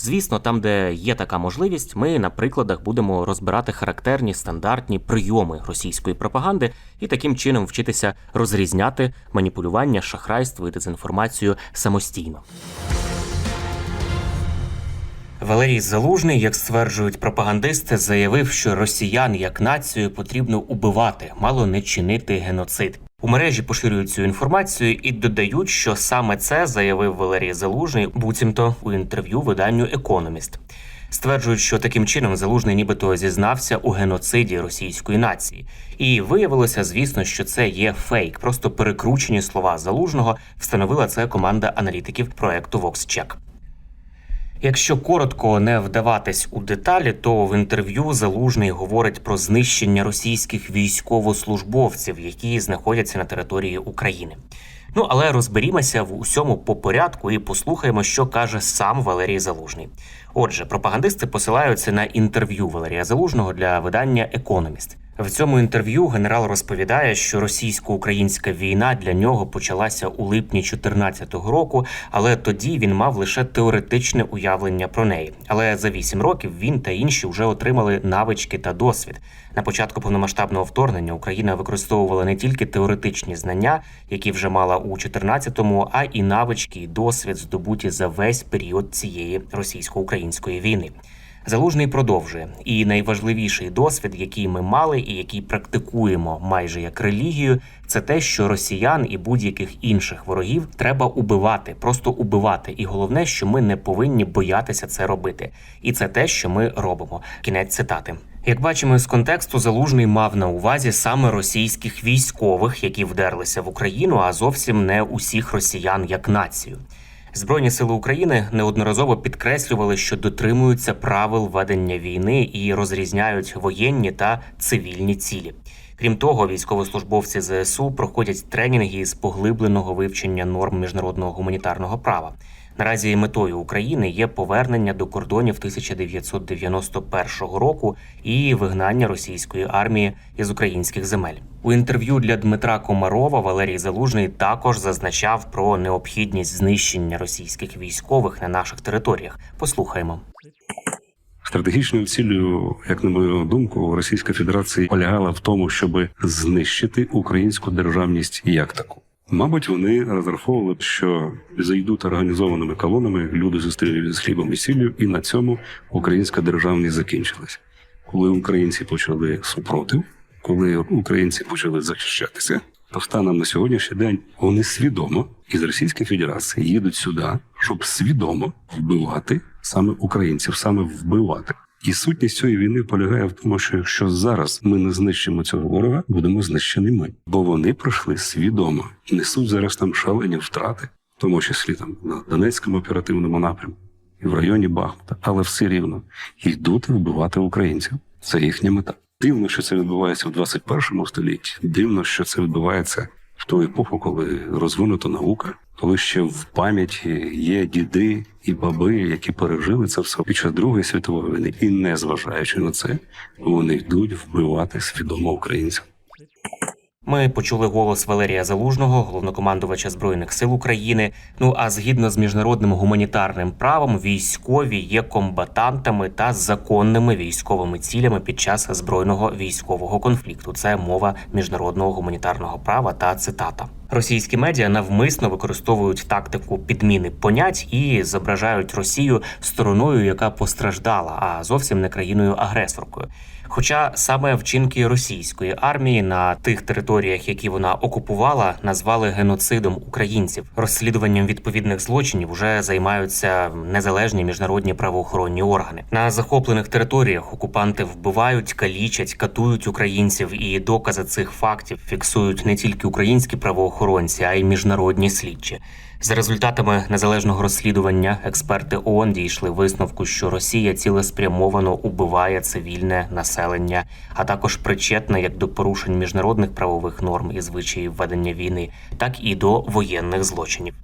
Звісно, там, де є така можливість, ми на прикладах будемо розбирати характерні стандартні прийоми російської пропаганди і таким чином вчитися розрізняти маніпулювання, шахрайство і дезінформацію самостійно. Валерій Залужний, як стверджують пропагандисти, заявив, що росіян як націю потрібно убивати, мало не чинити геноцид. У мережі поширюють цю інформацію і додають, що саме це заявив Валерій Залужний, буцімто у інтерв'ю виданню Економіст. Стверджують, що таким чином залужний нібито зізнався у геноциді російської нації, і виявилося, звісно, що це є фейк. Просто перекручені слова залужного встановила це команда аналітиків проекту VoxCheck. Якщо коротко не вдаватись у деталі, то в інтерв'ю залужний говорить про знищення російських військовослужбовців, які знаходяться на території України. Ну але розберімося в усьому по порядку і послухаємо, що каже сам Валерій Залужний. Отже, пропагандисти посилаються на інтерв'ю Валерія Залужного для видання Економіст. В цьому інтерв'ю генерал розповідає, що російсько-українська війна для нього почалася у липні 2014 року, але тоді він мав лише теоретичне уявлення про неї. Але за вісім років він та інші вже отримали навички та досвід. На початку повномасштабного вторгнення Україна використовувала не тільки теоретичні знання, які вже мала у 14-му, а і навички і досвід здобуті за весь період цієї російсько-української війни. Залужний продовжує, і найважливіший досвід, який ми мали, і який практикуємо майже як релігію, це те, що росіян і будь-яких інших ворогів треба убивати, просто убивати. І головне, що ми не повинні боятися це робити. І це те, що ми робимо. Кінець цитати. Як бачимо з контексту, залужний мав на увазі саме російських військових, які вдерлися в Україну, а зовсім не усіх росіян як націю. Збройні сили України неодноразово підкреслювали, що дотримуються правил ведення війни і розрізняють воєнні та цивільні цілі. Крім того, військовослужбовці ЗСУ проходять тренінги з поглибленого вивчення норм міжнародного гуманітарного права. Наразі метою України є повернення до кордонів 1991 року і вигнання російської армії із українських земель. У інтерв'ю для Дмитра Комарова Валерій Залужний також зазначав про необхідність знищення російських військових на наших територіях. Послухаймо. Стратегічною цілею, як на мою думку, Російська Федерація полягала в тому, щоб знищити українську державність як таку. Мабуть, вони розраховували, що зайдуть організованими колонами, люди зустрілися з хлібом і сіллю, і на цьому українська державність закінчилась. Коли українці почали супротив, коли українці почали захищатися, то станом на сьогоднішній день вони свідомо із Російської Федерації їдуть сюди, щоб свідомо вбивати саме українців, саме вбивати. І сутність цієї війни полягає в тому, що якщо зараз ми не знищимо цього ворога, будемо знищені ми, бо вони пройшли свідомо, несуть зараз там шалені втрати, в тому числі там на Донецькому оперативному напрямку і в районі Бахмута, але все рівно йдуть вбивати українців. Це їхня мета. Дивно, що це відбувається в 21 столітті. Дивно, що це відбувається в ту епоху, коли розвинута наука, коли ще в пам'яті є діди і баби, які пережили це все під час Другої світової війни, і не зважаючи на це, вони йдуть вбивати свідомо українців. Ми почули голос Валерія Залужного, головнокомандувача збройних сил України. Ну а згідно з міжнародним гуманітарним правом, військові є комбатантами та законними військовими цілями під час збройного військового конфлікту. Це мова міжнародного гуманітарного права та цитата. Російські медіа навмисно використовують тактику підміни понять і зображають Росію стороною, яка постраждала, а зовсім не країною агресоркою. Хоча саме вчинки російської армії на тих територіях, які вона окупувала, назвали геноцидом українців. Розслідуванням відповідних злочинів вже займаються незалежні міжнародні правоохоронні органи. На захоплених територіях окупанти вбивають, калічать, катують українців, і докази цих фактів фіксують не тільки українські правоохоронці, а й міжнародні слідчі. За результатами незалежного розслідування експерти ООН дійшли висновку, що Росія цілеспрямовано убиває цивільне населення, а також причетна як до порушень міжнародних правових норм і звичаїв ведення війни, так і до воєнних злочинів.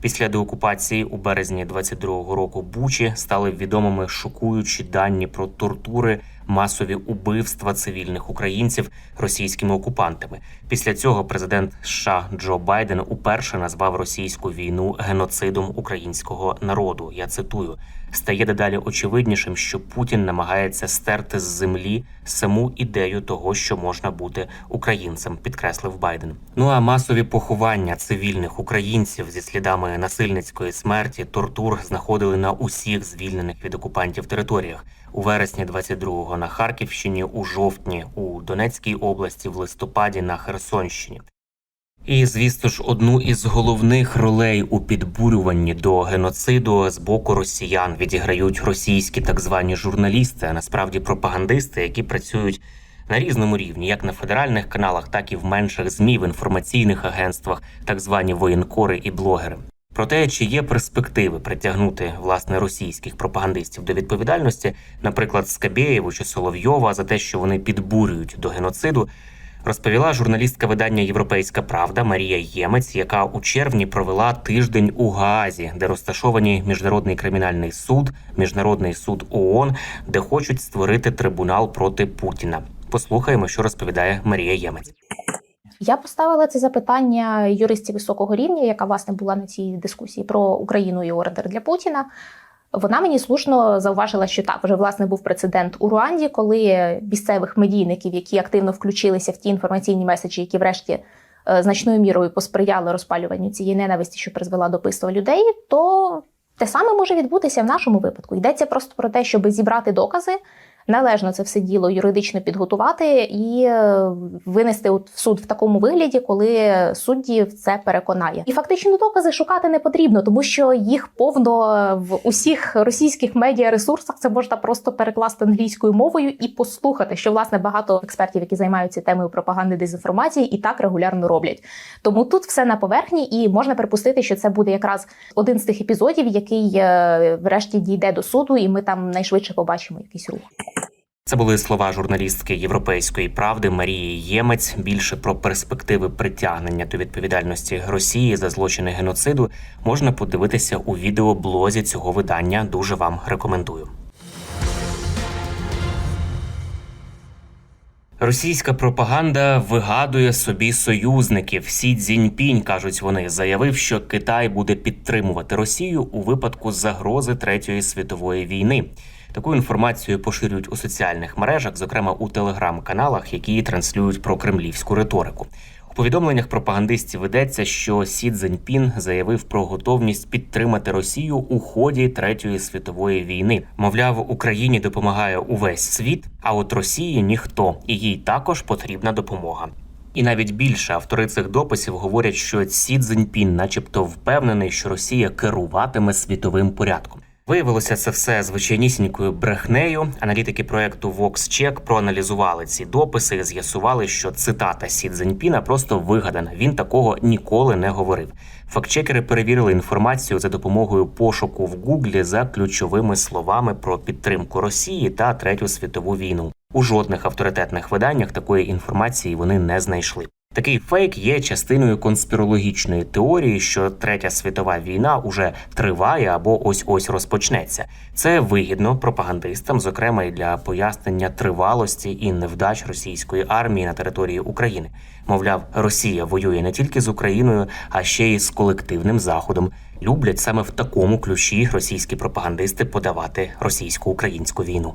Після деокупації у березні 22-го року Бучі стали відомими шокуючі дані про тортури, масові убивства цивільних українців російськими окупантами. Після цього президент США Джо Байден уперше назвав російську війну геноцидом українського народу. Я цитую: стає дедалі очевиднішим, що Путін намагається стерти з землі саму ідею того, що можна бути українцем, підкреслив Байден. Ну а масові поховання цивільних українців зі слідами насильницької смерті, тортур знаходили на усіх звільнених від окупантів територіях. У вересні 22-го на Харківщині, у жовтні у Донецькій області, в листопаді на Херсонщині. І звісно ж, одну із головних ролей у підбурюванні до геноциду з боку росіян відіграють російські так звані журналісти, а насправді пропагандисти, які працюють на різному рівні, як на федеральних каналах, так і в менших змі в інформаційних агентствах, так звані воєнкори і блогери. Про те, чи є перспективи притягнути власне російських пропагандистів до відповідальності, наприклад, Скабєєву чи Соловйова за те, що вони підбурюють до геноциду, розповіла журналістка видання Європейська Правда Марія Ємець, яка у червні провела тиждень у Гаазі, де розташовані міжнародний кримінальний суд, міжнародний суд ООН, де хочуть створити трибунал проти Путіна. Послухаємо, що розповідає Марія Ємець. Я поставила це запитання юристі високого рівня, яка власне була на цій дискусії про Україну і ордер для Путіна. Вона мені слушно зауважила, що так вже власне був прецедент у Руанді, коли місцевих медійників, які активно включилися в ті інформаційні меседжі, які врешті е, значною мірою посприяли розпалюванню цієї ненависті, що призвела до пиства людей, то те саме може відбутися в нашому випадку. Йдеться просто про те, щоб зібрати докази, належно це все діло юридично підготувати і е, винести в суд в такому вигляді, коли судді це переконає. І фактично докази шукати не потрібно, тому що їх повно в усіх російських медіаресурсах. Це можна просто перекласти англійською мовою і послухати, що власне багато експертів, які займаються темою пропаганди дезінформації, і так регулярно роблять. Тому тут все на поверхні, і можна припустити, що це буде якраз один з тих епізодів, який е, врешті дійде до суду, і ми там найшвидше побачимо якийсь рух. Це були слова журналістки Європейської правди Марії Ємець. Більше про перспективи притягнення до відповідальності Росії за злочини геноциду можна подивитися у відеоблозі цього видання. Дуже вам рекомендую. Російська пропаганда вигадує собі союзників. Сі Цзіньпінь, кажуть вони, заявив, що Китай буде підтримувати Росію у випадку загрози третьої світової війни. Таку інформацію поширюють у соціальних мережах, зокрема у телеграм-каналах, які транслюють про кремлівську риторику. У повідомленнях пропагандистів ведеться, що Сі Цзіньпін заявив про готовність підтримати Росію у ході третьої світової війни. Мовляв, Україні допомагає увесь світ, а от Росії ніхто, і їй також потрібна допомога. І навіть більше автори цих дописів говорять, що Сі Цзіньпін, начебто, впевнений, що Росія керуватиме світовим порядком. Виявилося це все звичайнісінькою брехнею. Аналітики проекту VoxCheck проаналізували ці дописи і з'ясували, що цитата Сі Цзіньпіна просто вигадана. Він такого ніколи не говорив. Фактчекери перевірили інформацію за допомогою пошуку в Гуглі за ключовими словами про підтримку Росії та третю світову війну. У жодних авторитетних виданнях такої інформації вони не знайшли. Такий фейк є частиною конспірологічної теорії, що третя світова війна уже триває або ось ось розпочнеться. Це вигідно пропагандистам, зокрема і для пояснення тривалості і невдач російської армії на території України. Мовляв, Росія воює не тільки з Україною, а ще й з колективним заходом. Люблять саме в такому ключі російські пропагандисти подавати російсько-українську війну.